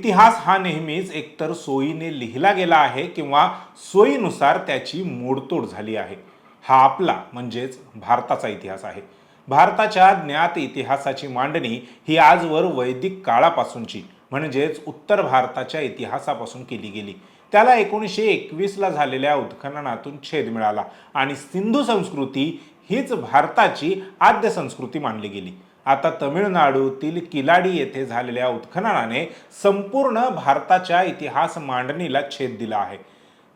इतिहास हा नेहमीच एकतर सोयीने लिहिला गेला आहे किंवा सोयीनुसार त्याची मोडतोड झाली आहे. हा आपला म्हणजेच भारताचा इतिहास आहे. भारताच्या ज्ञात इतिहासाची मांडणी ही आजवर वैदिक काळापासूनची म्हणजेच उत्तर भारताच्या इतिहासापासून केली गेली. त्याला एकोणीसशे एकवीसला झालेल्या उत्खननातून छेद मिळाला आणि सिंधू संस्कृती हीच भारताची आद्य संस्कृती मानली गेली. आता तमिळनाडूतील किलाडी येथे झालेल्या उत्खननाने संपूर्ण भारताच्या इतिहास मांडणीला छेद दिला आहे.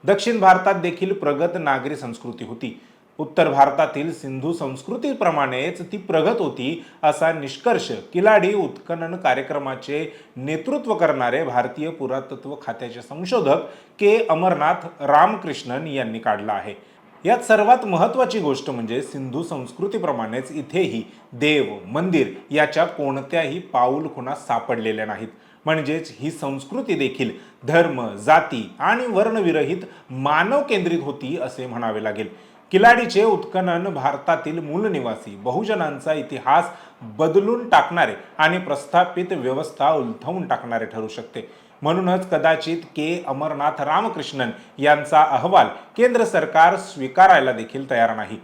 दक्षिण भारतात देखील प्रगत नागरी संस्कृती होती. उत्तर भारतातील सिंधू संस्कृतीप्रमाणेच ती प्रगत होती असा निष्कर्ष किलाडी उत्खनन कार्यक्रमाचे नेतृत्व करणारे भारतीय पुरातत्व खात्याचे संशोधक के. अमरनाथ रामकृष्णन यांनी काढला आहे. यात सर्वात महत्त्वाची गोष्ट म्हणजे सिंधू संस्कृतीप्रमाणेच इथेही देव मंदिर याच्या कोणत्याही पाऊल खुणा सापडलेल्या नाहीत. म्हणजेच ही संस्कृती देखील धर्म जाती आणि वर्णविरहित मानव केंद्रित होती असे म्हणावे लागेल. किलाडीचे उत्खनन भारतातील मूलनिवासी बहुजनांचा इतिहास बदलून टाकणारे आणि प्रस्थापित व्यवस्था उलथवून टाकणारे ठरू शकते. म्हणूनच कदाचित के. अमरनाथ रामकृष्णन यांचा अहवाल केंद्र सरकार स्वीकारायला देखील तयार नाही.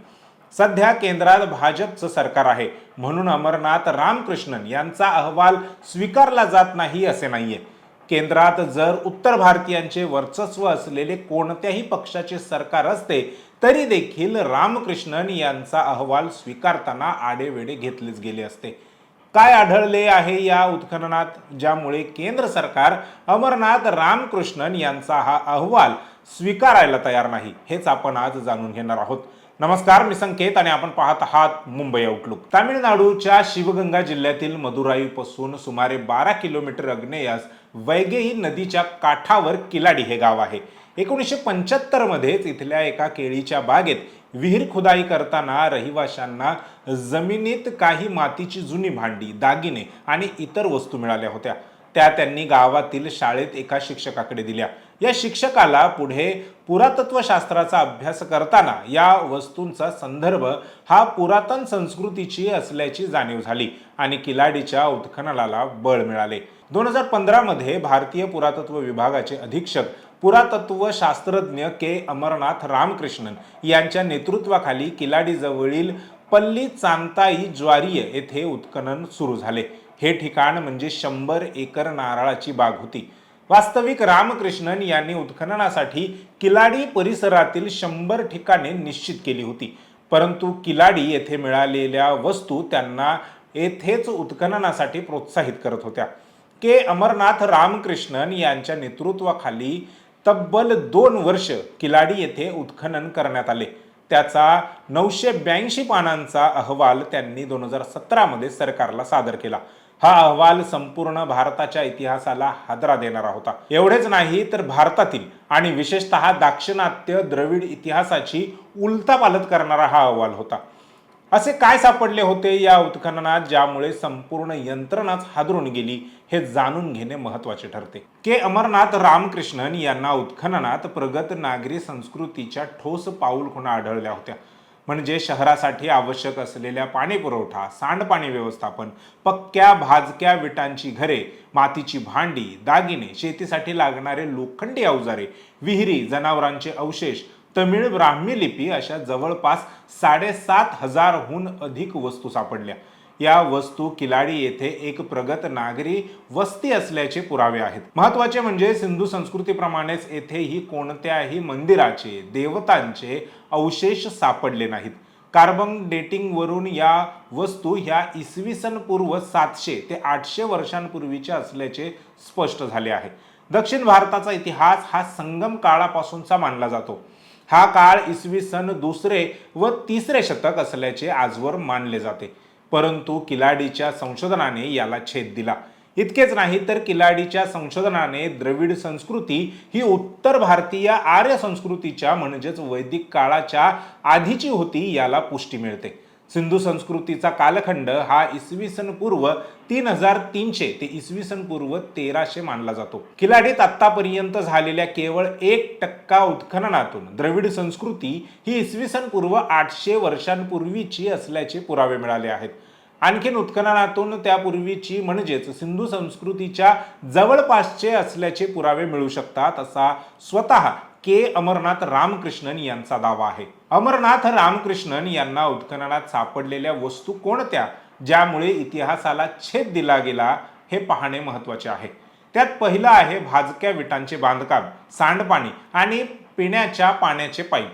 सध्या केंद्रात भाजपचं सरकार आहे. म्हणून अमरनाथ रामकृष्णन यांचा अहवाल स्वीकारला जात नाही असे नाहीये. केंद्रात जर उत्तर भारतीयांचे वर्चस्व असलेले कोणत्याही पक्षाचे सरकार असते तरी देखील रामकृष्णन यांचा अहवाल स्वीकारताना आडेवेडे घेतलेच गेले असते. काय आढळले आहे या उत्खननात ज्यामुळे केंद्र सरकार अमरनाथ रामकृष्णन यांचा हा अहवाल स्वीकारायला तयार नाही हेच आपण आज जाणून घेणार आहोत. नमस्कार मी संकेत आणि आपण पाहत आहात मुंबई आउटलुक तामिळनाडूच्या शिवगंगा जिल्ह्यातील मदुराईपासून सुमारे बारा किलोमीटर अग्नेयास वैगेई नदीच्या काठावर किलाडी हे गाव आहे. एकोणीसशे पंच्याहत्तर मध्येच इथल्या एका केळीच्या बागेत विहीर खुदाई करताना रहिवाशांना जमिनीत काही मातीची जुनी भांडी दागिने आणि इतर वस्तू मिळाल्या होत्या. त्या त्यांनी गावातील शाळेत एका शिक्षकाकडे दिल्या. या शिक्षकाला पुढे पुरातत्वशास्त्राचा अभ्यास करताना या वस्तूंचा संदर्भ हा पुरातन संस्कृतीची असल्याची जाणीव झाली आणि किलाडीच्या उत्खननाला बळ मिळाले. दोन हजार पंधरामध्ये भारतीय पुरातत्व विभागाचे अधीक्षक पुरातत्व शास्त्रज्ञ के. अमरनाथ रामकृष्णन यांच्या नेतृत्वाखाली किलाडीजवळील पल्ली चांताई ज्वारीय येथे उत्खनन सुरू झाले. हे ठिकाण म्हणजे शंभर एकर नारळाची बाग होती. वास्तविक रामकृष्णन यांनी उत्खननासाठी किलाडी परिसरातील शंभर ठिकाणे निश्चित केली होती. परंतु किलाडी येथे मिळालेल्या वस्तू त्यांना येथेच उत्खननासाठी प्रोत्साहित करत होत्या. के. अमरनाथ रामकृष्णन यांच्या नेतृत्वाखाली तब्बल दोन वर्ष किलाडी येथे उत्खनन करण्यात आले. त्याचा नऊशे ब्याऐंशी पानांचा अहवाल त्यांनी दोन हजार सतरामध्ये सरकारला सादर केला. हा अहवाल संपूर्ण भारताच्या इतिहासाला हादरा देणारा होता. एवढेच नाही तर भारतातील आणि विशेषतः दाक्षिणात्य द्रविड इतिहासाची उलतापालत करणारा हा अहवाल होता. असे काय सापडले होते या उत्खननात ज्यामुळे संपूर्ण यंत्रणाच हादरून गेली हे जाणून घेणे महत्त्वाचे ठरते. के. अमरनाथ रामकृष्णन यांना उत्खननात प्रगत नागरी संस्कृतीच्या ठोस पाऊलखुणा आढळल्या होत्या. म्हणजे शहरासाठी आवश्यक असलेल्या पाणी पुरवठा सांडपाणी व्यवस्थापन पक्क्या भाजक्या विटांची घरे मातीची भांडी दागिने शेतीसाठी लागणारे लोखंडी अवजारे विहिरी जनावरांचे अवशेष तमिळ ब्राह्मी लिपी अशा जवळपास साडेसात हजारहून अधिक वस्तू सापडल्या. या वस्तू किलाडी येथे एक प्रगत नागरी वस्ती असल्याचे पुरावे आहेत. महत्त्वाचे म्हणजे सिंधू संस्कृतीप्रमाणेच येथेही कोणत्याही मंदिराचे देवतांचे अवशेष सापडले नाहीत. कार्बन डेटिंगवरून या वस्तू ह्या इसवी सन पूर्व सातशे ते आठशे वर्षांपूर्वीच्या असल्याचे स्पष्ट झाले आहे. दक्षिण भारताचा इतिहास हा संगम काळापासूनचा मानला जातो. हा काळ इसवी सन दुसरे व तिसरे शतक असल्याचे आजवर मानले जाते. परंतु किलाडीच्या संशोधनाने याला छेद दिला. इतकेच नाही तर किलाडीच्या संशोधनाने द्रविड संस्कृती ही उत्तर भारतीय आर्य संस्कृतीच्या म्हणजेच वैदिक काळाच्या आधीची होती याला पुष्टी मिळते. सिंधू संस्कृतीचा कालखंड हा इसवी सन पूर्व तीन हजार तीनशे ते इसवी सन पूर्व तेराशे मानला जातो. किलाडीत आतापर्यंत झालेल्या केवळ एक टक्का उत्खननातून द्रविड संस्कृती ही इसवी सन पूर्व आठशे वर्षांपूर्वीची असल्याचे पुरावे मिळाले आहेत. आणखीन उत्खननातून त्यापूर्वीची म्हणजेच सिंधू संस्कृतीच्या जवळपासचे असल्याचे पुरावे मिळू शकतात असा स्वतः के. अमरनाथ रामकृष्णन यांचा दावा आहे. अमरनाथ रामकृष्णन यांना उत्खननात सापडलेल्या वस्तू कोणत्या? ज्यामुळे इतिहासाला छेद दिला गेला हे पाहणे महत्त्वाचे आहे. त्यात पहिलं आहे भाजक्या विटांचे बांधकाम सांडपाणी आणि पिण्याच्या पाण्याचे पाईप.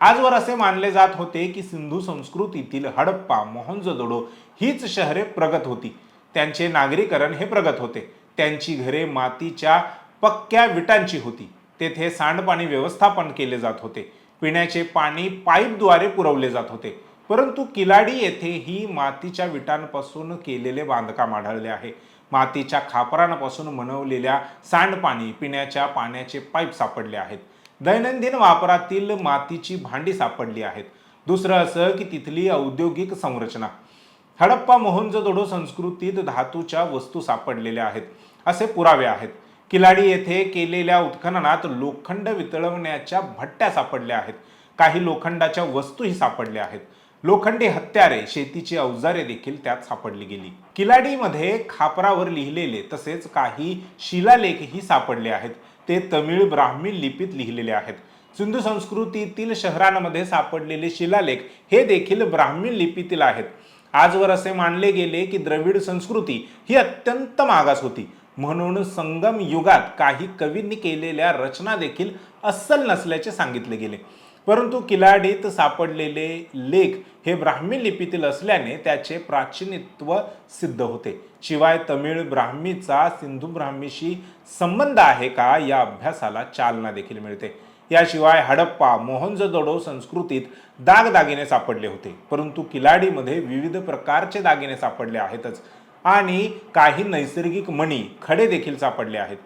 आजवर असे मानले जात होते की सिंधू संस्कृतीतील हडप्पा मोहनजोदडो हीच शहरे प्रगत होती. त्यांचे नागरीकरण हे प्रगत होते. त्यांची घरे मातीच्या पक्क्या विटांची होती. तेथे सांडपाणी व्यवस्थापन केले जात होते. पिण्याचे पाणी पाईपद्वारे पुरवले जात होते. परंतु किलाडी येथे ही मातीच्या विटांपासून केलेले बांधकाम आढळले आहे. मातीच्या खापरांपासून बनवलेल्या सांडपाणी पिण्याच्या पाण्याचे पाईप सापडले आहेत. दैनंदिन वापरातील मातीची भांडी सापडली आहेत. दुसरं असं की तिथली औद्योगिक संरचना. हडप्पा मोहनजोदडो संस्कृतीत धातूच्या वस्तू सापडलेल्या आहेत. असे पुरावे आहेत. किलाडी येथे केलेल्या उत्खननात लोखंड वितळवण्याच्या भट्ट्या सापडल्या आहेत. काही लोखंडाच्या वस्तूही सापडल्या आहेत. लोखंडी हत्यारे शेतीची अवजारे देखील त्यात सापडली गेली. किलाडीमध्ये खापरावर लिहिलेले तसेच काही शिलालेखही सापडले आहेत. ते तमिळ ब्राह्मी लिपीत लिहिलेले आहेत. सिंधू संस्कृतीतील शहरांमध्ये सापडलेले शिलालेख हे देखील ब्राह्मी लिपीतील आहेत. आजवर असे मानले गेले की द्रविड संस्कृती ही अत्यंत मागास होती. म्हणून संगम युगात काही कवींनी केलेल्या रचना देखील अस्सल नसल्याचे सांगितले गेले. परंतु किलाडीत सापडलेले लेख हे ब्राह्मी लिपीतील असल्याने त्याचे प्राचीनत्व सिद्ध होते. शिवाय तमिळ ब्राह्मीचा सिंधू ब्राह्मीशी संबंध आहे का या अभ्यासाला चालना देखील मिळते. याशिवाय हडप्पा मोहनजोदडो संस्कृतीत दागदागिने सापडले होते. परंतु किलाडीमध्ये विविध प्रकारचे दागिने सापडले आहेतच. आणि काही नैसर्गिक मणी खडे देखील सापडले आहेत.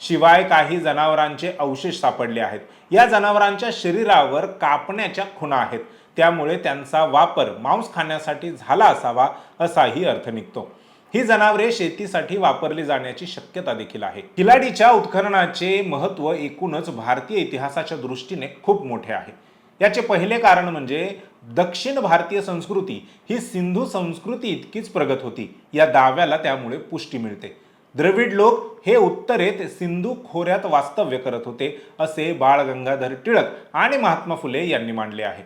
शिवाय काही जनावरांचे अवशेष सापडले आहेत. या जनावरांच्या शरीरावर कापण्याच्या खुणा आहेत. त्यामुळे त्यांचा वापर मांस खाण्यासाठी झाला असावा असाही अर्थ निघतो. ही जनावरे शेतीसाठी वापरली जाण्याची शक्यता देखील आहे. किलाडीच्या उत्खननाचे महत्त्व एकूणच भारतीय इतिहासाच्या दृष्टीने खूप मोठे आहे. याचे पहिले कारण म्हणजे दक्षिण भारतीय संस्कृती ही सिंधू संस्कृती इतकीच प्रगत होती. या दाव्याला त्यामुळे पुष्टी मिळते. द्रविड लोक हे उत्तरेत सिंधू खोऱ्यात वास्तव्य करत होते असे बाळ गंगाधर टिळक आणि महात्मा फुले यांनी मांडले आहे.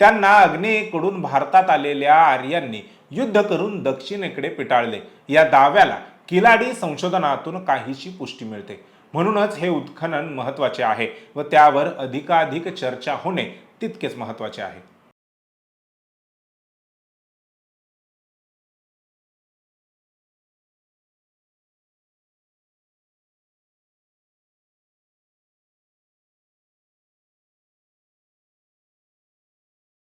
त्यांना आग्नेयेकडून भारतात आलेल्या आर्यांनी युद्ध करून दक्षिणेकडे पिटाळले. या दाव्याला किलाडी संशोधनातून काहीशी पुष्टी मिळते. म्हणूनच हे उत्खनन महत्त्वाचे आहे व त्यावर अधिकाधिक चर्चा होणे तितकेच महत्त्वाचे आहे.